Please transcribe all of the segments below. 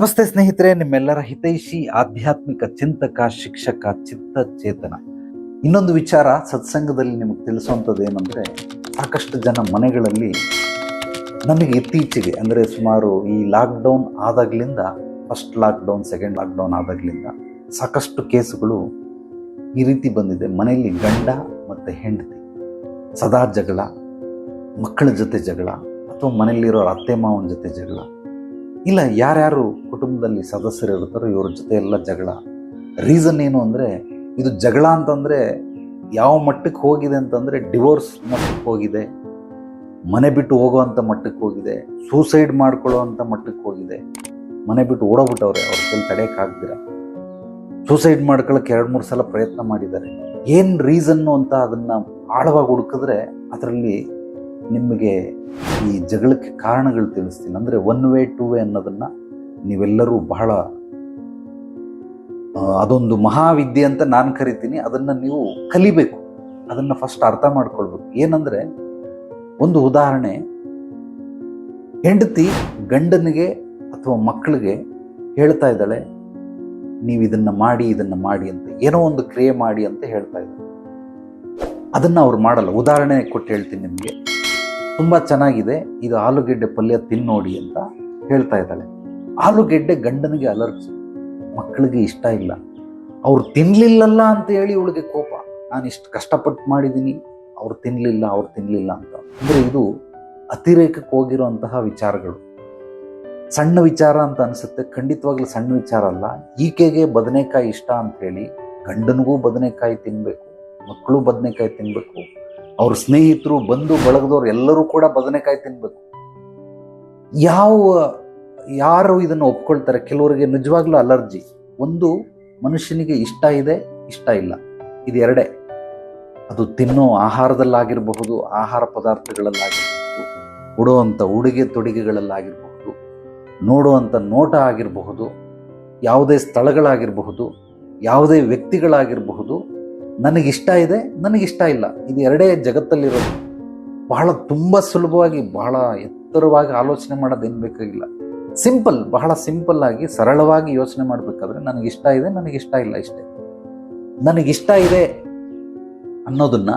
ನಮಸ್ತೆ ಸ್ನೇಹಿತರೆ, ನಿಮ್ಮೆಲ್ಲರ ಹಿತೈಷಿ, ಆಧ್ಯಾತ್ಮಿಕ ಚಿಂತಕ, ಶಿಕ್ಷಕ ಚಿತ್ತ ಚೇತನ ಇನ್ನೊಂದು ವಿಚಾರ ಸತ್ಸಂಗದಲ್ಲಿ ನಿಮಗೆ ತಿಳಿಸುವಂಥದ್ದು ಏನಂದರೆ, ಸಾಕಷ್ಟು ಜನ ಮನೆಗಳಲ್ಲಿ ನಮಗೆ ಇತ್ತೀಚೆಗೆ, ಅಂದರೆ ಸುಮಾರು ಈ ಲಾಕ್ಡೌನ್ ಆದಾಗ್ಲಿಂದ ಫಸ್ಟ್ ಲಾಕ್ಡೌನ್ ಸೆಕೆಂಡ್ ಲಾಕ್ಡೌನ್ ಆದಾಗ್ಲಿಂದ ಸಾಕಷ್ಟು ಕೇಸುಗಳು ಈ ರೀತಿ ಬಂದಿದೆ. ಮನೆಯಲ್ಲಿ ಗಂಡ ಮತ್ತು ಹೆಂಡತಿ, ಸದಾ ಜಗಳ, ಮಕ್ಕಳ ಜೊತೆ ಜಗಳ, ಅಥವಾ ಮನೆಯಲ್ಲಿರೋ ಅತ್ತೆ, ಮಾವನ ಜೊತೆ ಜಗಳ ಇಲ್ಲ, ಯಾರ್ಯಾರು ಕುಟುಂಬದಲ್ಲಿ ಸದಸ್ಯರು ಇರ್ತಾರೋ ಇವ್ರ ಜೊತೆ ಎಲ್ಲ ಜಗಳ. ರೀಸನ್ ಏನು ಅಂದರೆ, ಇದು ಜಗಳ ಅಂತಂದರೆ ಯಾವ ಮಟ್ಟಕ್ಕೆ ಹೋಗಿದೆ ಅಂತಂದರೆ ಡಿವೋರ್ಸ್ ಮಟ್ಟಕ್ಕೆ ಹೋಗಿದೆ, ಮನೆ ಬಿಟ್ಟು ಹೋಗೋವಂಥ ಮಟ್ಟಕ್ಕೆ ಹೋಗಿದೆ ಸೂಸೈಡ್ ಮಾಡ್ಕೊಳ್ಳೋ ಅಂಥ ಮಟ್ಟಕ್ಕೆ ಹೋಗಿದೆ, ಮನೆ ಬಿಟ್ಟು ಓಡೋಗ್ಬಿಟ್ಟವ್ರೆ, ಅವ್ರ ಕೈಲಿ ತಡೆಯೋಕ್ಕಾಗ್ದಿರ ಸೂಸೈಡ್ ಮಾಡ್ಕೊಳ್ಳೋಕೆ ಎರಡು ಮೂರು ಸಲ ಪ್ರಯತ್ನ ಮಾಡಿದ್ದಾರೆ. ಏನು ರೀಸನ್ನು ಅಂತ ಅದನ್ನು ಆಳವಾಗಿ ಹುಡುಕಿದ್ರೆ, ಅದರಲ್ಲಿ ನಿಮಗೆ ಈ ಜಗಳಕ್ಕೆ ಕಾರಣಗಳು ತಿಳಿಸ್ತೀನಿ. ಅಂದರೆ ಒನ್ ವೇ ಟೂ ವೇ ಅನ್ನೋದನ್ನು ನೀವೆಲ್ಲರೂ ಬಹಳ ಅದೊಂದು ಮಹಾವಿದ್ಯೆ ಅಂತ ನಾನು ಕರಿತೀನಿ. ಅದನ್ನು ನೀವು ಕಲಿಬೇಕು. ಅದನ್ನು ಫಸ್ಟ್ ಅರ್ಥ ಮಾಡ್ಕೊಳ್ಬೇಕು. ಏನಂದರೆ, ಒಂದು ಉದಾಹರಣೆ. ಹೆಂಡತಿ ಗಂಡನಿಗೆ ಅಥವಾ ಮಕ್ಕಳಿಗೆ ಹೇಳ್ತಾ ಇದ್ದಾಳೆ, ನೀವು ಇದನ್ನು ಮಾಡಿ ಇದನ್ನು ಮಾಡಿ ಅಂತ, ಏನೋ ಒಂದು ಕ್ರಿಯೆ ಮಾಡಿ ಅಂತ ಹೇಳ್ತಾ ಇದ್ದಾಳೆ. ಅದನ್ನು ಅವ್ರು ಮಾಡಲ್ಲ. ಉದಾಹರಣೆ ಕೊಟ್ಟು ಹೇಳ್ತೀನಿ ನಿಮಗೆ. ತುಂಬ ಚೆನ್ನಾಗಿದೆ. ಇದು ಆಲೂಗೆಡ್ಡೆ ಪಲ್ಯ ತಿನ್ನೋಡಿ ಅಂತ ಹೇಳ್ತಾ ಇದ್ದಾಳೆ. ಆಲೂಗೆಡ್ಡೆ ಗಂಡನಿಗೆ ಅಲರ್ಜಿ, ಮಕ್ಕಳಿಗೆ ಇಷ್ಟ ಇಲ್ಲ. ಅವ್ರು ತಿನ್ನಲಿಲ್ಲಲ್ಲ ಅಂತ ಹೇಳಿ ಇವಳಿಗೆ ಕೋಪ. ನಾನು ಇಷ್ಟು ಕಷ್ಟಪಟ್ಟು ಮಾಡಿದ್ದೀನಿ ಅವ್ರು ತಿನ್ನಲಿಲ್ಲ ಅವ್ರು ತಿನ್ನಲಿಲ್ಲ ಅಂತ. ಅಂದರೆ ಇದು ಅತಿರೇಕಕ್ಕೆ ಹೋಗಿರುವಂತಹ ವಿಚಾರಗಳು. ಸಣ್ಣ ವಿಚಾರ ಅಂತ ಅನಿಸುತ್ತೆ. ಖಂಡಿತವಾಗ್ಲೂ ಸಣ್ಣ ವಿಚಾರ ಅಲ್ಲ. ಈಕೆಗೆ ಬದನೆಕಾಯಿ ಇಷ್ಟ ಅಂತ ಹೇಳಿ ಗಂಡನಿಗೂ ಬದನೆಕಾಯಿ ತಿನ್ನಬೇಕು ಮಕ್ಕಳು ಬದನೆಕಾಯಿ ತಿನ್ನಬೇಕು ಅವ್ರ ಸ್ನೇಹಿತರು, ಬಂಧು, ಬಳಗದವ್ರು ಎಲ್ಲರೂ ಕೂಡ ಬದನೆಕಾಯಿ ತಿನ್ಬೇಕು. ಯಾವ, ಯಾರು ಇದನ್ನು ಒಪ್ಕೊಳ್ತಾರೆ? ಕೆಲವರಿಗೆ ನಿಜವಾಗ್ಲೂ ಅಲರ್ಜಿ. ಒಂದು, ಮನುಷ್ಯನಿಗೆ ಇಷ್ಟ ಇದೆ, ಇಷ್ಟ ಇಲ್ಲ. ಇದೆರಡೇ ಅದು ತಿನ್ನೋ ಆಹಾರದಲ್ಲಾಗಿರಬಹುದು, ಆಹಾರ ಪದಾರ್ಥಗಳಲ್ಲಾಗಿರಬಹುದು ಉಡುವಂಥ ಉಡುಗೆ ತೊಡುಗೆಗಳಲ್ಲಾಗಿರಬಹುದು ನೋಡುವಂಥ ನೋಟ ಆಗಿರಬಹುದು, ಯಾವುದೇ ಸ್ಥಳಗಳಾಗಿರಬಹುದು, ಯಾವುದೇ ವ್ಯಕ್ತಿಗಳಾಗಿರಬಹುದು ನನಗಿಷ್ಟ ಇದೆ, ನನಗಿಷ್ಟ ಇಲ್ಲ. ಇದು ಎರಡೇ ಜಗತ್ತಲ್ಲಿರೋದು. ಬಹಳ ತುಂಬ ಸುಲಭವಾಗಿ, ಬಹಳ ಎತ್ತರವಾಗಿ ಆಲೋಚನೆ ಮಾಡೋದೇನು ಬೇಕಾಗಿಲ್ಲ ಸಿಂಪಲ್ ಬಹಳ ಸಿಂಪಲ್ ಆಗಿ, ಸರಳವಾಗಿ ಯೋಚನೆ ಮಾಡಬೇಕಾದ್ರೆ ನನಗಿಷ್ಟ ಇದೆ, ನನಗಿಷ್ಟ ಇಲ್ಲ ಇಷ್ಟೇ. ನನಗಿಷ್ಟ ಇದೆ ಅನ್ನೋದನ್ನು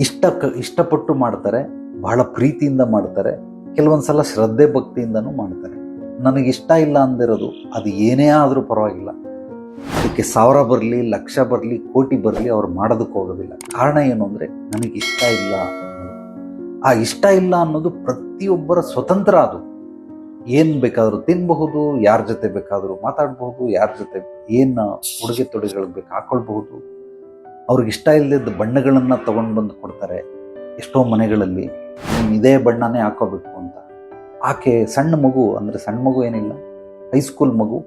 ಇಷ್ಟ ಇಷ್ಟಪಟ್ಟು ಮಾಡ್ತಾರೆ, ಬಹಳ ಪ್ರೀತಿಯಿಂದ ಮಾಡ್ತಾರೆ ಕೆಲವೊಂದು ಸಲ ಶ್ರದ್ಧೆ ಭಕ್ತಿಯಿಂದನೂ ಮಾಡ್ತಾರೆ. ನನಗಿಷ್ಟ ಇಲ್ಲ ಅಂದಿರೋದು, ಅದು ಏನೇ ಆದರೂ ಪರವಾಗಿಲ್ಲ. ಅದಕ್ಕೆ ಸಾವಿರ ಬರಲಿ, ಲಕ್ಷ ಬರಲಿ, ಕೋಟಿ ಬರಲಿ ಅವ್ರು ಮಾಡೋದಕ್ಕೆ ಹೋಗೋದಿಲ್ಲ. ಕಾರಣ ಏನು ಅಂದರೆ ಇಷ್ಟ ಇಲ್ಲ ಆ ಇಷ್ಟ ಇಲ್ಲ ಅನ್ನೋದು ಪ್ರತಿಯೊಬ್ಬರ ಸ್ವತಂತ್ರ ಅದು. ಏನು ಬೇಕಾದರೂ ತಿನ್ನಬಹುದು ಯಾರ ಜೊತೆ ಬೇಕಾದರೂ ಮಾತಾಡಬಹುದು, ಯಾರ ಜೊತೆ ಏನು ಉಡುಗೆ ತೊಡುಗೆಗಳು ಬೇಕು ಹಾಕ್ಕೊಳ್ಬಹುದು ಅವ್ರಿಗೆ ಇಷ್ಟ ಇಲ್ಲದ ಬಣ್ಣಗಳನ್ನು ತೊಗೊಂಡು ಬಂದು ಕೊಡ್ತಾರೆ. ಎಷ್ಟೋ ಮನೆಗಳಲ್ಲಿ ಇದೇ ಬಣ್ಣನೇ ಹಾಕೋಬೇಕು ಅಂತ. ಆಕೆ ಸಣ್ಣ ಮಗು ಅಂದರೆ ಸಣ್ಣ ಮಗು ಏನಿಲ್ಲ, ಹೈಸ್ಕೂಲ್ ಮಗು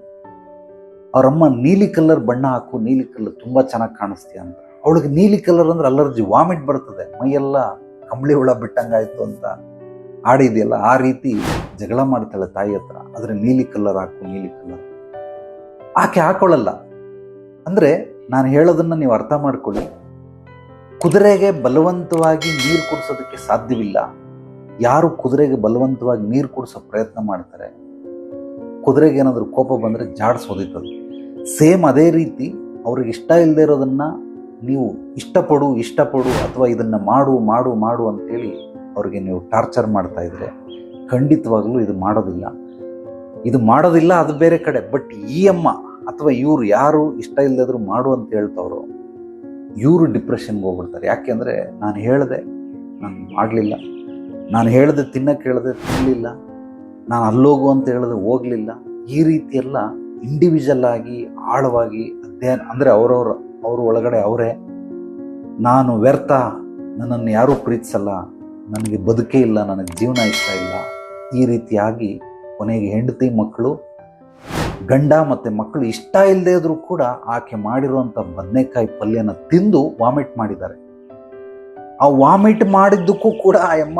ಅವರಮ್ಮ ನೀಲಿ ಕಲರ್ ಬಣ್ಣ ಹಾಕು, ನೀಲಿ ಕಲರ್ ತುಂಬ ಚೆನ್ನಾಗಿ ಕಾಣಿಸ್ತೀಯ ಅಂತ. ಅವಳಿಗೆ ನೀಲಿ ಕಲರ್ ಅಂದ್ರೆ ಅಲರ್ಜಿ, ವಾಮಿಟ್ ಬರ್ತದೆ. ಮೈಯೆಲ್ಲ ಕಂಬಳಿ ಹುಳ ಬಿಟ್ಟಂಗಾಯ್ತು ಅಂತ ಆಡಿದೆಯಲ್ಲ ಆ ರೀತಿ ಜಗಳ ಮಾಡ್ತಾಳೆ ತಾಯಿ ಹತ್ರ. ಆದರೆ ನೀಲಿ ಕಲರ್ ಹಾಕು, ನೀಲಿ ಕಲರ್. ಆಕೆ ಹಾಕೊಳ್ಳಲ್ಲ ಅಂದರೆ ನಾನು ಹೇಳೋದನ್ನು ನೀವು ಅರ್ಥ ಮಾಡ್ಕೊಳ್ಳಿ. ಕುದುರೆಗೆ ಬಲವಂತವಾಗಿ ನೀರು ಕುಡಿಸೋದಕ್ಕೆ ಸಾಧ್ಯವಿಲ್ಲ. ಯಾರು ಕುದುರೆಗೆ ಬಲವಂತವಾಗಿ ನೀರು ಕುಡಿಸೋ ಪ್ರಯತ್ನ ಮಾಡ್ತಾರೆ? ಕುದುರೆಗೆ ಏನಾದರೂ ಕೋಪ ಬಂದರೆ ಜಾಡ್ಸ್ ಹೊದಿತದೆ ಸೇಮ್ ಅದೇ ರೀತಿ ಅವ್ರಿಗೆ ಇಷ್ಟ ಇಲ್ಲದೆ ಇರೋದನ್ನು ನೀವು ಇಷ್ಟಪಡು ಇಷ್ಟಪಡು ಅಥವಾ ಇದನ್ನು ಮಾಡು ಮಾಡು ಮಾಡು ಅಂತೇಳಿ ಅವ್ರಿಗೆ ನೀವು ಟಾರ್ಚರ್ ಮಾಡ್ತಾ ಇದ್ರೆ ಖಂಡಿತವಾಗಲೂ ಇದು ಮಾಡೋದಿಲ್ಲ. ಇದು ಮಾಡೋದಿಲ್ಲ ಅದು ಬೇರೆ ಕಡೆ, ಬಟ್ ಈ ಅಮ್ಮ ಅಥವಾ ಇವರು ಯಾರು ಇಷ್ಟ ಇಲ್ಲದ್ರು ಮಾಡು ಅಂತ ಹೇಳ್ತವ್ರು, ಇವರು ಡಿಪ್ರೆಷನ್ಗೆ ಹೋಗ್ಬಿಡ್ತಾರೆ. ಯಾಕೆಂದರೆ ನಾನು ಹೇಳಿದೆ, ನಾನು ಮಾಡಲಿಲ್ಲ ನಾನು ಹೇಳಿದೆ ತಿನ್ನಕ್ಕೆ ಹೇಳಿದೆ ತಿನ್ನಲಿಲ್ಲ ನಾನು ಅಲ್ಲೋಗು ಅಂತ ಹೇಳಿದೆ ಹೋಗಲಿಲ್ಲ. ಈ ರೀತಿಯೆಲ್ಲ ಇಂಡಿವಿಜುವಲ್ ಆಗಿ, ಆಳವಾಗಿ ಅಧ್ಯಯನ ಅಂದರೆ ಅವರವ್ರ ಅವ್ರ ಒಳಗಡೆ ಅವರೇ, ನಾನು ವ್ಯರ್ಥ, ನನ್ನನ್ನು ಯಾರೂ ಪ್ರೀತಿಸಲ್ಲ, ನನಗೆ ಬದುಕೇ ಇಲ್ಲ, ನನಗೆ ಜೀವನ ಇಷ್ಟ ಇಲ್ಲ, ಈ ರೀತಿಯಾಗಿ ಕೊನೆಗೆ ಹೆಂಡತಿ ಮಕ್ಕಳು, ಗಂಡ ಮತ್ತು ಮಕ್ಕಳು ಇಷ್ಟ ಇಲ್ಲದೇ ಇದ್ರೂ ಕೂಡ ಆಕೆ ಮಾಡಿರುವಂಥ ಬದನೆಕಾಯಿ ಪಲ್ಯನ ತಿಂದು ವಾಮಿಟ್ ಮಾಡಿದ್ದಾರೆ. ಆ ವಾಮಿಟ್ ಮಾಡಿದ್ದಕ್ಕೂ ಕೂಡ ಆ ಅಮ್ಮ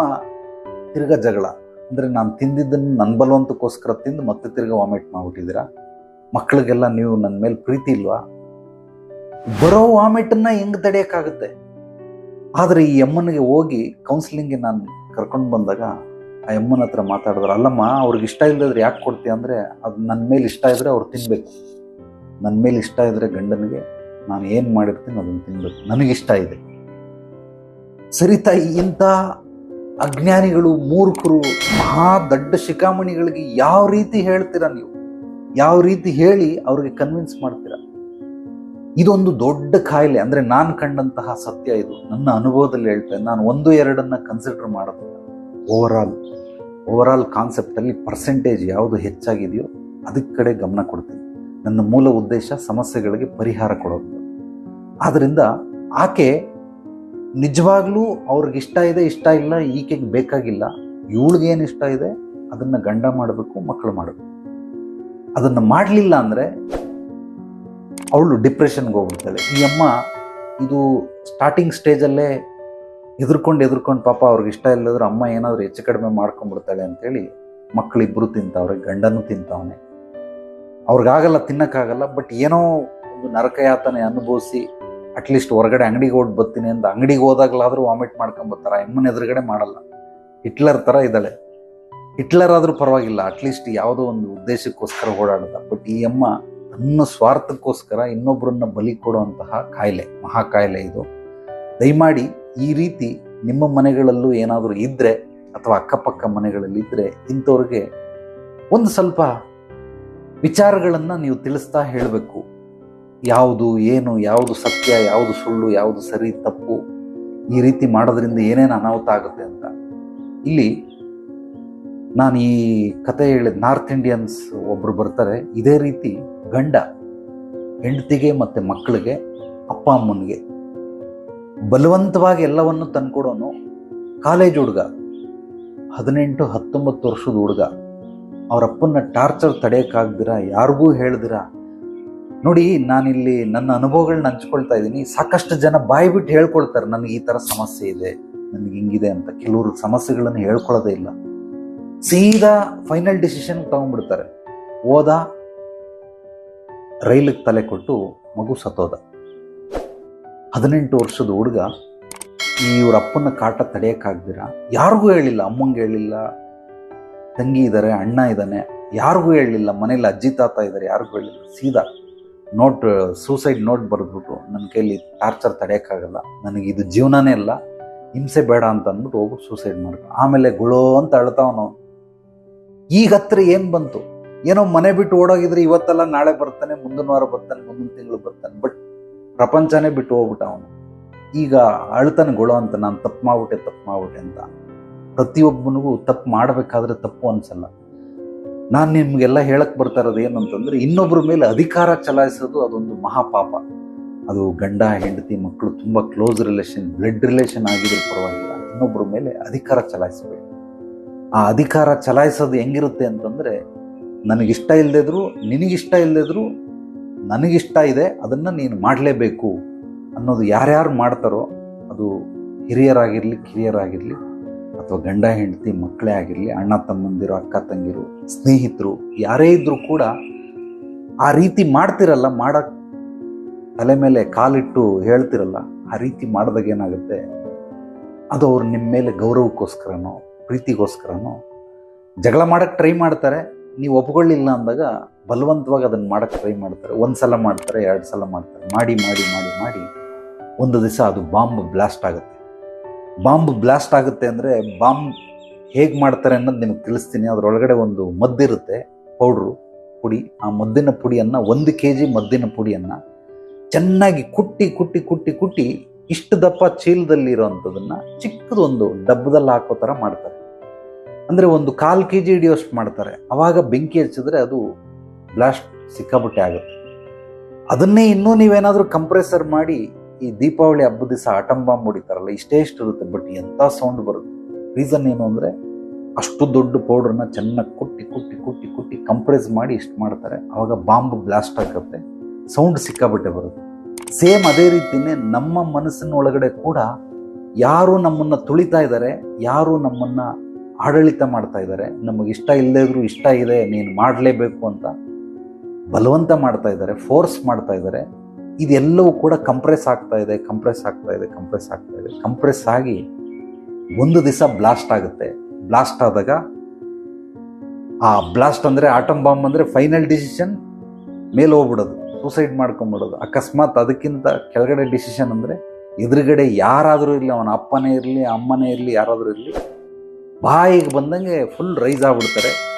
ತಿರ್ಗಾ ಜಗಳ. ಅಂದರೆ ನಾನು ತಿಂದಿದ್ದನ್ನು ನನ್ನ ಬಲವಂತಕ್ಕೋಸ್ಕರ ತಿಂದು ಮತ್ತೆ ತಿರ್ಗ ವಾಮಿಟ್ ಮಾಡಿಬಿಟ್ಟಿದ್ದೀರಾ? ಮಕ್ಕಳಿಗೆಲ್ಲ ನೀವು ನನ್ನ ಮೇಲೆ ಪ್ರೀತಿ ಇಲ್ವಾ? ಬರೋ ವಾಮಿಟನ್ನ ಹೆಂಗೆ ತಡೆಯೋಕ್ಕಾಗುತ್ತೆ? ಆದರೆ ಈ ಅಮ್ಮನಿಗೆ ಹೋಗಿ ಕೌನ್ಸಿಲಿಂಗ್ಗೆ ನಾನು ಕರ್ಕೊಂಡು ಬಂದಾಗ ಆ ಅಮ್ಮನ ಹತ್ರ ಮಾತಾಡಿದ್ರು, ಅಲ್ಲಮ್ಮ, ಅವ್ರಿಗೆ ಇಷ್ಟ ಇಲ್ಲದ್ರೆ ಯಾಕೆ ಕೊಡ್ತೀಯ? ಅಂದರೆ, ಅದು ನನ್ನ ಮೇಲೆ ಇಷ್ಟ ಇದ್ದರೆ ಅವ್ರು ತಿನ್ಬೇಕು. ನನ್ನ ಮೇಲೆ ಇಷ್ಟ ಇದ್ದರೆ ಗಂಡನಿಗೆ ನಾನು ಏನು ಮಾಡಿರ್ತೀನಿ ಅದನ್ನು ತಿನ್ಬೇಕು. ನನಗಿಷ್ಟ ಇದೆ. ಸರಿ ತಾಯಿ, ಇಂಥ ಅಜ್ಞಾನಿಗಳು, ಮೂರ್ಖರು, ಮಹಾ ದೊಡ್ಡ ಶಿಖಾಮಣಿಗಳಿಗೆ ಯಾವ ರೀತಿ ಹೇಳ್ತೀರಾ ನೀವು? ಯಾವ ರೀತಿ ಹೇಳಿ ಅವ್ರಿಗೆ ಕನ್ವಿನ್ಸ್ ಮಾಡ್ತೀರ? ಇದೊಂದು ದೊಡ್ಡ ಕಾಯಿಲೆ ಅಂದ್ರೆ ನಾನು ಕಂಡಂತಹ ಸತ್ಯ ಇದು. ನನ್ನ ಅನುಭವದಲ್ಲಿ ಹೇಳ್ತೇನೆ. ನಾನು ಒಂದು ಎರಡನ್ನು ಕನ್ಸಿಡರ್ ಮಾಡೋದಿಲ್ಲ. ಓವರ್ ಆಲ್ ಓವರ್ ಆಲ್ ಕಾನ್ಸೆಪ್ಟಲ್ಲಿ ಪರ್ಸೆಂಟೇಜ್ ಯಾವುದು ಹೆಚ್ಚಾಗಿದೆಯೋ ಅದಕ್ಕೆ ಕಡೆ ಗಮನ ಕೊಡ್ತೀನಿ. ನನ್ನ ಮೂಲ ಉದ್ದೇಶ ಸಮಸ್ಯೆಗಳಿಗೆ ಪರಿಹಾರ ಕೊಡೋದು. ಆದ್ದರಿಂದ ಆಕೆ ನಿಜವಾಗ್ಲೂ ಅವ್ರಿಗೆ ಇಷ್ಟ ಇದೆ, ಇಷ್ಟ ಇಲ್ಲ, ಈಕೆಗೆ ಬೇಕಾಗಿಲ್ಲ. ಇವಳಿಗೆ ಏನು ಇಷ್ಟ ಇದೆ? ಅದನ್ನ ಗಂಡ ಮಾಡಬೇಕು ಮಕ್ಕಳು ಮಾಡಬೇಕು. ಅದನ್ನ ಮಾಡಲಿಲ್ಲ ಅಂದರೆ ಅವಳು ಡಿಪ್ರೆಷನ್ಗೆ ಹೋಗ್ಬಿಡ್ತಾಳೆ. ಈ ಅಮ್ಮ ಇದು ಸ್ಟಾರ್ಟಿಂಗ್ ಸ್ಟೇಜಲ್ಲೇ ಎದುರ್ಕೊಂಡು ಎದುರ್ಕೊಂಡು ಪಾಪ ಅವ್ರಿಗೆ ಇಷ್ಟ ಇಲ್ಲದ್ರೆ ಅಮ್ಮ ಏನಾದರೂ ಹೆಚ್ಚು ಕಡಿಮೆ ಮಾಡ್ಕೊಂಡ್ಬಿಡ್ತಾಳೆ ಅಂತೇಳಿ ಮಕ್ಕಳಿಬ್ಬರು ತಿಂತಾವ್ರೆ, ಗಂಡನೂ ತಿಂತಾವನೆ. ಅವ್ರಿಗಾಗಲ್ಲ, ತಿನ್ನೋಕ್ಕಾಗಲ್ಲ ಬಟ್ ಏನೋ ಒಂದು ನರಕಯಾತನೆ ಅನುಭವಿಸಿ ಅಟ್ಲೀಸ್ಟ್ ಹೊರಗಡೆ ಅಂಗಡಿಗೆ ಹೋಗಿ ಬರ್ತೀನಿ ಅಂತ ಅಂಗಡಿಗೆ ಹೋದಾಗಲಾದರೂ ವಾಮಿಟ್ ಮಾಡ್ಕೊಂಬರ್ತಾರೆ ಅಮ್ಮನ ಎದುರುಗಡೆ ಮಾಡಲ್ಲ. ಹಿಟ್ಲರ್ ಥರ ಇದ್ದಾಳೆ. ಹಿಟ್ಲರ್ ಆದರೂ ಪರವಾಗಿಲ್ಲ ಅಟ್ಲೀಸ್ಟ್ ಯಾವುದೋ ಒಂದು ಉದ್ದೇಶಕ್ಕೋಸ್ಕರ ಓಡಾಡದ. ಬಟ್ ಈ ಅಮ್ಮ ತನ್ನ ಸ್ವಾರ್ಥಕ್ಕೋಸ್ಕರ ಇನ್ನೊಬ್ಬರನ್ನ ಬಲಿ ಕೊಡುವಂತಹ ಕಾಯಿಲೆ ಮಹಾಕಾಯಿಲೆ ಇದು. ದಯಮಾಡಿ ಈ ರೀತಿ ನಿಮ್ಮ ಮನೆಗಳಲ್ಲೂ ಏನಾದರೂ ಇದ್ದರೆ ಅಥವಾ ಅಕ್ಕಪಕ್ಕ ಮನೆಗಳಲ್ಲಿ ಇದ್ದರೆ ಇಂಥವ್ರಿಗೆ ಒಂದು ಸ್ವಲ್ಪ ವಿಚಾರಗಳನ್ನು ನೀವು ತಿಳಿಸ್ತಾ ಹೇಳಬೇಕು. ಯಾವುದು ಏನು, ಯಾವುದು ಸತ್ಯ, ಯಾವುದು ಸುಳ್ಳು, ಯಾವುದು ಸರಿ, ತಪ್ಪು ಈ ರೀತಿ ಮಾಡೋದ್ರಿಂದ ಏನೇನು ಅನಾಹುತ ಆಗುತ್ತೆ ಅಂತ. ಇಲ್ಲಿ ನಾನು ಈ ಕತೆ ಹೇಳಿದ ನಾರ್ತ್ ಇಂಡಿಯನ್ಸ್ ಒಬ್ಬರು ಬರ್ತಾರೆ. ಇದೇ ರೀತಿ ಗಂಡ ಹೆಂಡತಿಗೆ ಮತ್ತು ಮಕ್ಕಳಿಗೆ ಅಪ್ಪ ಅಮ್ಮನಿಗೆ ಬಲವಂತವಾಗಿ ಎಲ್ಲವನ್ನು ತಂದ್ಕೊಡೋನು ಕಾಲೇಜ್ ಹುಡುಗ, ಹದಿನೆಂಟು ಹತ್ತೊಂಬತ್ತು ವರ್ಷದ ಹುಡುಗ. ಅವರಪ್ಪನ ಟಾರ್ಚರ್ ತಡೆಯೋಕ್ಕಾಗ್ದಿರ, ಯಾರಿಗೂ ಹೇಳ್ದಿರ? ನೋಡಿ, ನಾನಿಲ್ಲಿ ನನ್ನ ಅನುಭವಗಳನ್ನ ಹಂಚ್ಕೊಳ್ತಾ ಇದ್ದೀನಿ. ಸಾಕಷ್ಟು ಜನ ಬಾಯಿ ಬಿಟ್ಟು ಹೇಳ್ಕೊಳ್ತಾರೆ, ನನಗೆ ಈ ಥರ ಸಮಸ್ಯೆ ಇದೆ, ನನಗೆ ಹಿಂಗಿದೆ ಅಂತ. ಕೆಲವರು ಸಮಸ್ಯೆಗಳನ್ನು ಹೇಳ್ಕೊಳ್ಳೋದೇ ಇಲ್ಲ. ಸೀದಾ ಫೈನಲ್ ಡಿಸಿಷನ್ ತಗೊಂಡ್ಬಿಡ್ತಾರೆ. ಓದ ರೈಲಿಗೆ ತಲೆ ಕೊಟ್ಟು ಮಗು ಸತ್ತೋದ. ಹದಿನೆಂಟು ವರ್ಷದ ಹುಡುಗ, ಇವ್ರ ಅಪ್ಪನ ಕಾಟ ತಡೆಯೋಕ್ಕಾಗ್ದಿರ? ಯಾರಿಗೂ ಹೇಳಿಲ್ಲ, ಅಮ್ಮಂಗೆ ಹೇಳಿಲ್ಲ. ತಂಗಿ ಇದ್ದಾರೆ ಅಣ್ಣ ಇದ್ದಾನೆ ಯಾರಿಗೂ ಹೇಳಿಲ್ಲ, ಮನೇಲಿ ಅಜ್ಜಿ, ತಾತ ಇದ್ದಾರೆ ಯಾರಿಗೂ ಹೇಳಿಲ್ಲ. ಸೀದಾ ನೋಟ್ ಸೂಸೈಡ್ ನೋಟ್ ಬರೆದ್ಬಿಟ್ಟು ನನ್ನ ಕೈಲಿ ಟಾರ್ಚರ್ ತಡೆಯೋಕ್ಕಾಗಲ್ಲ. ನನಗೆ ಇದು ಜೀವನನೇ ಇಲ್ಲ ಹಿಂಸೆ ಬೇಡ ಅಂತ ಅಂದ್ಬಿಟ್ಟು ಹೋಗಿ ಸೂಸೈಡ್ ಮಾಡ್ಕೊಂಡು ಆಮೇಲೆ ಗುಳೋ ಅಂತ ಅಳ್ತಾವನು ಈಗ ಹತ್ರ ಏನು ಬಂತು? ಏನೋ ಮನೆ ಬಿಟ್ಟು ಓಡೋಗಿದ್ರೆ ಇವತ್ತೆಲ್ಲ ನಾಳೆ ಬರ್ತಾನೆ, ಮುಂದಿನ ವಾರ ಬರ್ತಾನೆ, ಮುಂದಿನ ತಿಂಗಳು ಬರ್ತಾನೆ. ಬಟ್ ಪ್ರಪಂಚನೇ ಬಿಟ್ಟು ಹೋಗ್ಬಿಟ್ಟ ಅವನು. ಈಗ ಅಳ್ತಾನೆ ಗೊಳೋ ಅಂತ ನಾನು ತಪ್ಪು ಮಾಡ್ಬಿಟ್ಟೆ ತಪ್ಪು ಮಾಡ್ಬಿಟ್ಟೆ ಅಂತ. ಪ್ರತಿಯೊಬ್ಬನಿಗೂ ತಪ್ಪು ಮಾಡಬೇಕಾದ್ರೆ ತಪ್ಪು ಅನ್ಸಲ್ಲ. ನಾನು ನಿಮಗೆಲ್ಲ ಹೇಳಕ್ ಬರ್ತಾ ಇರೋದು ಏನು ಅಂತಂದ್ರೆ ಇನ್ನೊಬ್ಬರ ಮೇಲೆ ಅಧಿಕಾರ ಚಲಾಯಿಸೋದು ಅದೊಂದು ಮಹಾಪಾಪ. ಅದು ಗಂಡ, ಹೆಂಡತಿ ಮಕ್ಕಳು ತುಂಬ ಕ್ಲೋಸ್ ರಿಲೇಷನ್ ಬ್ಲಡ್ ರಿಲೇಷನ್ ಆಗಿದ್ರು ಪರವಾಗಿಲ್ಲ. ಇನ್ನೊಬ್ಬರ ಮೇಲೆ ಅಧಿಕಾರ ಚಲಾಯಿಸಬೇಕು. ಆ ಅಧಿಕಾರ ಚಲಾಯಿಸೋದು ಹೆಂಗಿರುತ್ತೆ ಅಂತಂದರೆ, ನನಗಿಷ್ಟ ಇಲ್ಲದಿದ್ರು ನಿನಗಿಷ್ಟ ಇಲ್ಲದಿದ್ರು ನನಗಿಷ್ಟ ಇದೆ, ಅದನ್ನು ನೀನು ಮಾಡಲೇಬೇಕು ಅನ್ನೋದು ಯಾರ್ಯಾರು ಮಾಡ್ತಾರೋ, ಅದು ಹಿರಿಯರಾಗಿರಲಿ, ಕಿರಿಯರಾಗಿರಲಿ, ಅಥವಾ ಗಂಡ, ಹೆಂಡತಿ ಮಕ್ಕಳೇ ಆಗಿರಲಿ, ಅಣ್ಣ, ತಮ್ಮಂದಿರು, ಅಕ್ಕ, ತಂಗಿರು, ಸ್ನೇಹಿತರು, ಯಾರೇ ಇದ್ದರೂ ಕೂಡ ಆ ರೀತಿ ಮಾಡ್ತಿರಲ್ಲ ಮಾಡೋ ತಲೆ ಮೇಲೆ ಕಾಲಿಟ್ಟು ಹೇಳ್ತಿರಲ್ಲ, ಆ ರೀತಿ ಮಾಡಿದಾಗ ಏನಾಗುತ್ತೆ? ಅದು ಅವ್ರು ನಿಮ್ಮ ಮೇಲೆ ಗೌರವಕ್ಕೋಸ್ಕರನೋ ಪ್ರೀತಿಗೋಸ್ಕರನೋ? ಜಗಳ ಮಾಡೋಕ್ಕೆ ಟ್ರೈ ಮಾಡ್ತಾರೆ, ನೀವು ಒಪ್ಕೊಳ್ಳಿಲ್ಲ ಅಂದಾಗ ಬಲವಂತವಾಗಿ ಅದನ್ನು ಮಾಡೋಕ್ಕೆ ಟ್ರೈ ಮಾಡ್ತಾರೆ. ಒಂದು ಸಲ ಮಾಡ್ತಾರೆ ಎರಡು ಸಲ ಮಾಡ್ತಾರೆ. ಮಾಡಿ ಮಾಡಿ ಮಾಡಿ ಮಾಡಿ ಒಂದು ದಿವಸ ಅದು ಬಾಂಬ್ ಬ್ಲಾಸ್ಟ್ ಆಗುತ್ತೆ. ಬಾಂಬ್ ಬ್ಲಾಸ್ಟ್ ಆಗುತ್ತೆ ಅಂದರೆ ಬಾಂಬ್ ಹೇಗೆ ಮಾಡ್ತಾರೆ ಅನ್ನೋದು ನಿಮಗೆ ತಿಳಿಸ್ತೀನಿ. ಅದರೊಳಗಡೆ ಒಂದು ಮದ್ದಿರುತ್ತೆ, ಪೌಡ್ರು, ಪುಡಿ. ಆ ಮದ್ದಿನ ಪುಡಿಯನ್ನು ಒಂದು ಕೆ ಜಿ ಮದ್ದಿನ ಪುಡಿಯನ್ನು ಚೆನ್ನಾಗಿ ಕುಟ್ಟಿ ಕುಟ್ಟಿ ಕುಟ್ಟಿ ಕುಟ್ಟಿ ಇಷ್ಟು ದಪ್ಪ ಚೀಲದಲ್ಲಿ ಅಂಥದ್ದನ್ನು ಚಿಕ್ಕದೊಂದು ಡಬ್ಬದಲ್ಲಿ ಹಾಕೋ ಥರ ಮಾಡ್ತಾರೆ. ಅಂದರೆ ಒಂದು ಕಾಲು ಕೆ ಜಿ ಹಿಡಿಯೋಷ್ಟು ಮಾಡ್ತಾರೆ. ಆವಾಗ ಬೆಂಕಿ ಹಚ್ಚಿದ್ರೆ ಅದು ಬ್ಲಾಸ್ಟ್ ಸಿಕ್ಕಾಪಟ್ಟೆ ಆಗುತ್ತೆ. ಅದನ್ನೇ ಇನ್ನೂ ನೀವೇನಾದರೂ ಕಂಪ್ರೆಸರ್ ಮಾಡಿ ಈ ದೀಪಾವಳಿ ಹಬ್ಬದ ದಿವಸ ಆಟಂ ಬಾಂಬ್ ಹೊಡಿತಾರಲ್ಲ, ಇಷ್ಟೇ ಇಷ್ಟು ಇರುತ್ತೆ ಬಟ್ ಎಂಥ ಸೌಂಡ್ ಬರುತ್ತೆ? ರೀಸನ್ ಏನು ಅಂದರೆ ಅಷ್ಟು ದೊಡ್ಡ ಪೌಡ್ರನ್ನ ಚೆನ್ನಾಗಿ ಕುಟ್ಟಿ ಕುಟ್ಟಿ ಕುಟ್ಟಿ ಕುಟ್ಟಿ ಕಂಪ್ರೆಸ್ ಮಾಡಿ ಇಷ್ಟು ಮಾಡ್ತಾರೆ. ಆವಾಗ ಬಾಂಬ್ ಬ್ಲಾಸ್ಟ್ ಆಗುತ್ತೆ ಸೌಂಡ್ ಸಿಕ್ಕಾಬಟ್ಟೆ ಬರುತ್ತೆ. ಸೇಮ್ ಅದೇ ರೀತಿಯೇ ನಮ್ಮ ಮನಸ್ಸಿನ ಒಳಗಡೆ ಕೂಡ ಯಾರು ನಮ್ಮನ್ನು ತುಳಿತಾ ಇದ್ದಾರೆ, ಯಾರು ನಮ್ಮನ್ನು ಆಡಳಿತ ಮಾಡ್ತಾ ಇದ್ದಾರೆ. ನಮಗೆ ಇಷ್ಟ ಇಲ್ಲದೇ ಇದ್ರೂ ಇಷ್ಟ ಇದೆ, ನೀನು ಮಾಡಲೇಬೇಕು ಅಂತ ಬಲವಂತ ಮಾಡ್ತಾ ಇದ್ದಾರೆ ಫೋರ್ಸ್ ಮಾಡ್ತಾ ಇದ್ದಾರೆ. ಇದೆಲ್ಲವೂ ಕೂಡ ಕಂಪ್ರೆಸ್ ಆಗ್ತಾ ಇದೆ ಕಂಪ್ರೆಸ್ ಆಗ್ತಾ ಇದೆ ಕಂಪ್ರೆಸ್ ಆಗ್ತಾ ಇದೆ. ಕಂಪ್ರೆಸ್ ಆಗಿ ಒಂದು ದಿವಸ ಬ್ಲಾಸ್ಟ್ ಆಗುತ್ತೆ. ಬ್ಲಾಸ್ಟ್ ಆದಾಗ ಆ ಬ್ಲಾಸ್ಟ್ ಅಂದರೆ ಆಟಮ್ ಬಾಂಬ್ ಅಂದರೆ ಫೈನಲ್ ಡಿಸಿಷನ್ ಮೇಲೆ ಹೋಗ್ಬಿಡೋದು ಸೂಸೈಡ್ ಮಾಡ್ಕೊಂಬಿಡೋದು. ಅಕಸ್ಮಾತ್ ಅದಕ್ಕಿಂತ ಕೆಳಗಡೆ ಡಿಸಿಷನ್ ಅಂದರೆ ಎದುರುಗಡೆ ಯಾರಾದರೂ ಇರಲಿ, ಅವನ ಅಪ್ಪನೇ ಇರಲಿ, ಅಮ್ಮನೇ ಇರಲಿ, ಯಾರಾದರೂ ಇರಲಿ ಬಾಯಿಗೆ ಬಂದಂಗೆ ಫುಲ್ ರೈಸ್ ಆಗ್ಬಿಡ್ತಾರೆ.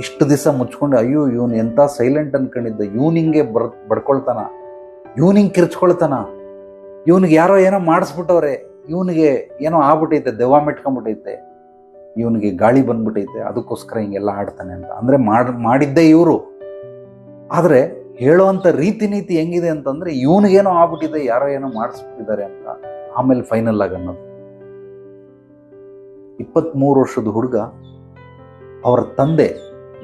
ಇಷ್ಟು ದಿವಸ ಮುಚ್ಕೊಂಡು, ಅಯ್ಯೋ, ಇವನು ಎಂಥ ಸೈಲೆಂಟ್ ಅಂದ್ಕೊಂಡಿದ್ದ ಇವನಿಂಗೆ ಬರ್, ಬಡ್ಕೊಳ್ತಾನ. ಇವನಿಂಗೆ ಕಿರ್ಚ್ಕೊಳ್ತಾನ. ಇವನಿಗೆ ಯಾರೋ ಏನೋ ಮಾಡಿಸ್ಬಿಟ್ಟವ್ರೆ. ಇವನಿಗೆ ಏನೋ ಆಗ್ಬಿಟ್ಟೈತೆ, ದೆವ್ವ ಮೆಟ್ಕೊಂಬಿಟ್ಟೈತೆ ಇವನಿಗೆ ಗಾಳಿ ಬಂದ್ಬಿಟ್ಟೈತೆ. ಅದಕ್ಕೋಸ್ಕರ ಹಿಂಗೆಲ್ಲ ಆಡ್ತಾನೆ ಅಂತ. ಅಂದರೆ ಮಾಡ್, ಮಾಡಿದ್ದೇ ಇವರು. ಆದರೆ ಹೇಳುವಂಥ ರೀತಿ ನೀತಿ ಹೆಂಗಿದೆ ಅಂತಂದರೆ, ಇವನಿಗೇನೋ ಆಗ್ಬಿಟ್ಟಿದೆ, ಯಾರೋ ಏನೋ ಮಾಡಿಸ್ಬಿಟ್ಟಿದ್ದಾರೆ ಅಂತ. ಆಮೇಲೆ ಫೈನಲ್ ಆಗಿ ಅನ್ನೋದು. ಇಪ್ಪತ್ತ್ಮೂರು ವರ್ಷದ ಹುಡುಗ ಅವರ ತಂದೆ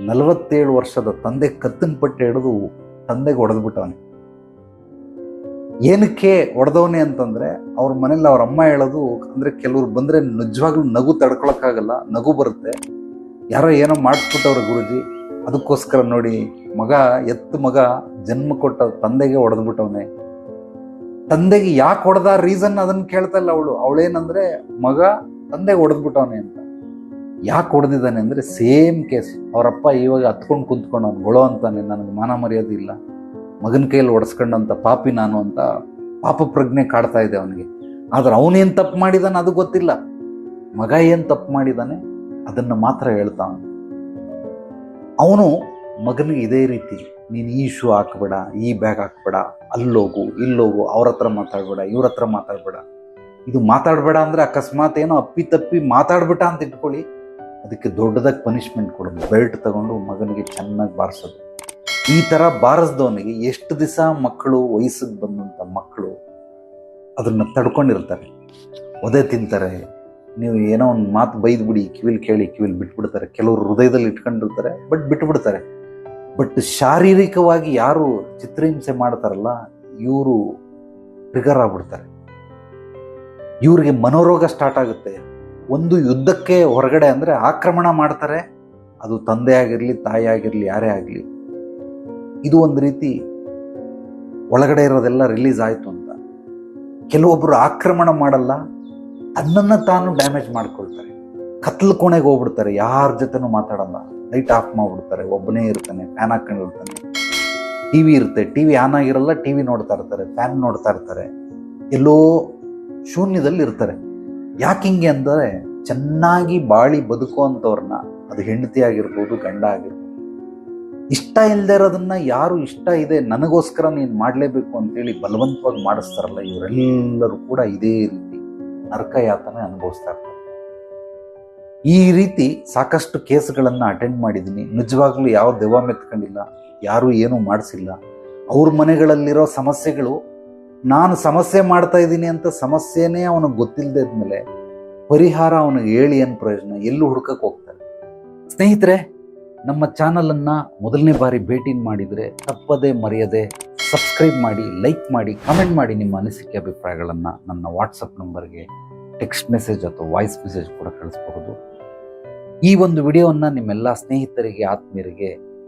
ನಲವತ್ತೇಳು ವರ್ಷದ ತಂದೆ ಕತ್ತಿನ ಪಟ್ಟೆ ಹಿಡಿದು ತಂದೆಗೆ ಹೊಡೆದ್ಬಿಟ್ಟವನೆ. ಏನಕ್ಕೆ ಹೊಡೆದವನೇ ಅಂತಂದ್ರೆ ಅವ್ರ ಮನೇಲಿ ಅವ್ರ ಅಮ್ಮ ಹೇಳೋದು ಅಂದ್ರೆ ಕೆಲವ್ರು ಬಂದ್ರೆ ನಿಜವಾಗ್ಲೂ ನಗು ತಡ್ಕೊಳಕ್ಕಾಗಲ್ಲ, ನಗು ಬರುತ್ತೆ. ಯಾರೋ ಏನೋ ಮಾಡಿಸ್ಬಿಟ್ಟವ್ರ ಗುರುಜಿ, ಅದಕ್ಕೋಸ್ಕರ ನೋಡಿ ಮಗ, ಎತ್ತು ಮಗ ಜನ್ಮ ಕೊಟ್ಟ ತಂದೆಗೆ ಹೊಡೆದ್ಬಿಟ್ಟವನೆ. ತಂದೆಗೆ ಯಾಕೆ ಹೊಡೆದ ರೀಸನ್ ಅದನ್ನ ಕೇಳ್ತಾ ಇಲ್ಲ ಅವಳು. ಅವಳೇನಂದ್ರೆ ಮಗ ತಂದೆಗೆ ಹೊಡೆದ್ಬಿಟ್ಟವನೇ ಅಂತ. ಯಾಕೆ ಹೊಡೆದಿದ್ದಾನೆ ಅಂದರೆ ಸೇಮ್ ಕೇಸ್. ಅವರಪ್ಪ ಇವಾಗ ಹತ್ಕೊಂಡು ಕುಂತ್ಕೊಂಡು ಅವ್ನು ಗೊಳೋ ಅಂತಾನೆ, ನನಗೆ ಮಾನ ಮರ್ಯಾದೆ ಇಲ್ಲ. ಮಗನ ಕೈಯಲ್ಲಿ ಒಡಿಸ್ಕೊಂಡಂಥ ಪಾಪಿ ನಾನು ಅಂತ ಪಾಪ ಪ್ರಜ್ಞೆ ಕಾಡ್ತಾ ಇದೆ ಅವನಿಗೆ. ಆದರೆ ಅವನೇನು ತಪ್ಪು ಮಾಡಿದಾನೆ ಅದು ಗೊತ್ತಿಲ್ಲ. ಮಗ ಏನು ತಪ್ಪು ಮಾಡಿದಾನೆ ಅದನ್ನು ಮಾತ್ರ ಹೇಳ್ತಾವನು ಅವನು. ಮಗನಿಗೆ ಇದೇ ರೀತಿ, ನೀನು ಈ ಶೂ ಹಾಕಬೇಡ, ಈ ಬ್ಯಾಗ್ ಹಾಕ್ಬೇಡ, ಅಲ್ಲೋಗು, ಇಲ್ಲೋಗು, ಅವ್ರ ಹತ್ರ ಮಾತಾಡಬೇಡ, ಇವ್ರ ಹತ್ರ ಮಾತಾಡಬೇಡ. ಇದು ಮಾತಾಡಬೇಡ ಅಂದರೆ ಅಕಸ್ಮಾತ್ ಏನೋ ಅಪ್ಪಿ ತಪ್ಪಿ ಮಾತಾಡ್ಬಿಟ್ಟ ಅಂತ ಇಟ್ಕೊಳ್ಳಿ. ಅದಕ್ಕೆ ದೊಡ್ಡದಾಗಿ ಪನಿಷ್ಮೆಂಟ್ ಕೊಡೋದು. ಬೆಲ್ಟ್ ತಗೊಂಡು ಮಗನಿಗೆ ಚೆನ್ನಾಗಿ ಬಾರಿಸೋದು. ಈ ಥರ ಬಾರಿಸ್ದವನಿಗೆ ಎಷ್ಟು ದಿವಸ ಮಕ್ಕಳು ವಯಸ್ಸಿಗೆ ಬಂದಂಥ ಮಕ್ಕಳು ಅದನ್ನು ತಡ್ಕೊಂಡಿರ್ತಾರೆ. ಒದೆ ತಿಂತಾರೆ. ನೀವು ಏನೋ ಒಂದು ಮಾತು ಬೈದ್ಬಿಡಿ, ಕಿವಿಲ್ ಕೇಳಿ, ಕಿವಿಲ್ ಬಿಟ್ಬಿಡ್ತಾರೆ. ಕೆಲವರು ಹೃದಯದಲ್ಲಿ ಇಟ್ಕೊಂಡಿರ್ತಾರೆ, ಬಟ್ ಬಿಟ್ಬಿಡ್ತಾರೆ. ಬಟ್ ಶಾರೀರಿಕವಾಗಿ ಯಾರು ಚಿತ್ರಹಿಂಸೆ ಮಾಡ್ತಾರಲ್ಲ, ಇವರು ಟ್ರಿಗರ್ ಆಗ್ಬಿಡ್ತಾರೆ. ಇವ್ರಿಗೆ ಮನೋರೋಗ ಸ್ಟಾರ್ಟ್ ಆಗುತ್ತೆ. ಒಂದು ಯುದ್ಧಕ್ಕೆ ಹೊರಗಡೆ ಅಂದರೆ ಆಕ್ರಮಣ ಮಾಡ್ತಾರೆ. ಅದು ತಂದೆ ಆಗಿರಲಿ, ತಾಯಿ ಆಗಿರಲಿ, ಯಾರೇ ಆಗಲಿ. ಇದು ಒಂದು ರೀತಿ ಒಳಗಡೆ ಇರೋದೆಲ್ಲ ರಿಲೀಸ್ ಆಯಿತು ಅಂತ. ಕೆಲವೊಬ್ಬರು ಆಕ್ರಮಣ ಮಾಡಲ್ಲ, ತನ್ನನ್ನು ತಾನು ಡ್ಯಾಮೇಜ್ ಮಾಡ್ಕೊಳ್ತಾರೆ. ಕತ್ಲು ಕೋಣೆಗೆ ಹೋಗ್ಬಿಡ್ತಾರೆ, ಯಾರ ಜೊತೆನೂ ಮಾತಾಡಲ್ಲ. ಲೈಟ್ ಆಫ್ ಮಾಡಿಬಿಡ್ತಾರೆ, ಒಬ್ಬನೇ ಇರ್ತಾನೆ ಫ್ಯಾನ್ ಹಾಕೊಂಡಿರ್ತಾನೆ. ಟಿ ವಿ ಇರುತ್ತೆ ಟಿ ವಿ ಆನ್ ಆಗಿರಲ್ಲ ಟಿ ವಿ ನೋಡ್ತಾ ಇರ್ತಾರೆ ಫ್ಯಾನ್ ನೋಡ್ತಾ ಇರ್ತಾರೆ. ಎಲ್ಲೋ ಶೂನ್ಯದಲ್ಲಿ ಇರ್ತಾರೆ ಯಾಕೆ ಹಿಂಗೆ ಅಂದರೆ ಚೆನ್ನಾಗಿ ಬಾಳಿ ಬದುಕುವಂಥವ್ರನ್ನ ಅದು ಹೆಂಡತಿ ಆಗಿರ್ಬೋದು ಗಂಡ ಆಗಿರ್ಬೋದು. ಇಷ್ಟ ಇಲ್ಲದೆ ಇರೋದನ್ನ ಯಾರು ಇಷ್ಟ ಇದೆ ನನಗೋಸ್ಕರ ನೀನು ಮಾಡಲೇಬೇಕು ಅಂತೇಳಿ ಬಲವಂತವಾಗಿ ಮಾಡಿಸ್ತಾರಲ್ಲ, ಇವರೆಲ್ಲರೂ ಕೂಡ ಇದೇ ರೀತಿ ನರಕ ಯಾತನೆ ಅನುಭವಿಸ್ತಾ ಇರ್ತಾರೆ. ಈ ರೀತಿ ಸಾಕಷ್ಟು ಕೇಸ್ಗಳನ್ನು ಅಟೆಂಡ್ ಮಾಡಿದ್ದೀನಿ. ನಿಜವಾಗ್ಲೂ ಯಾವ ದೆವ್ವ ಮೆತ್ಕೊಂಡಿಲ್ಲ ಯಾರೂ ಏನೂ ಮಾಡಿಸಿಲ್ಲ. ಅವ್ರ ಮನೆಗಳಲ್ಲಿರೋ ಸಮಸ್ಯೆಗಳು ನಾನು ಸಮಸ್ಯೆ ಮಾಡ್ತಾ ಇದ್ದೀನಿ ಅಂತ ಸಮಸ್ಯೆನೇ ಅವನಿಗೆ ಗೊತ್ತಿಲ್ಲದೆ ಇದ್ಮೇಲೆ ಪರಿಹಾರ ಅವನಿಗೆ ಹೇಳಿ ಏನು ಪ್ರಯೋಜನ? ಎಲ್ಲೂ ಹುಡ್ಕಕ್ಕೆ ಹೋಗ್ತಾರೆ? ಸ್ನೇಹಿತರೆ, ನಮ್ಮ ಚಾನಲನ್ನು ಮೊದಲನೇ ಬಾರಿ ಭೇಟಿ ಮಾಡಿದರೆ ತಪ್ಪದೇ ಮರೆಯದೆ ಸಬ್ಸ್ಕ್ರೈಬ್ ಮಾಡಿ ಲೈಕ್ ಮಾಡಿ ಕಮೆಂಟ್ ಮಾಡಿ ನಿಮ್ಮ ಅನಿಸಿಕೆ ಅಭಿಪ್ರಾಯಗಳನ್ನು ನನ್ನ ವಾಟ್ಸಪ್ ನಂಬರ್ಗೆ ಟೆಕ್ಸ್ಟ್ ಮೆಸೇಜ್ ಅಥವಾ ವಾಯ್ಸ್ ಮೆಸೇಜ್ ಕೂಡ ಕಳಿಸಬಹುದು. ಈ ಒಂದು ವಿಡಿಯೋವನ್ನು ನಿಮ್ಮೆಲ್ಲ ಸ್ನೇಹಿತರಿಗೆ, ಆತ್ಮೀಯರಿಗೆ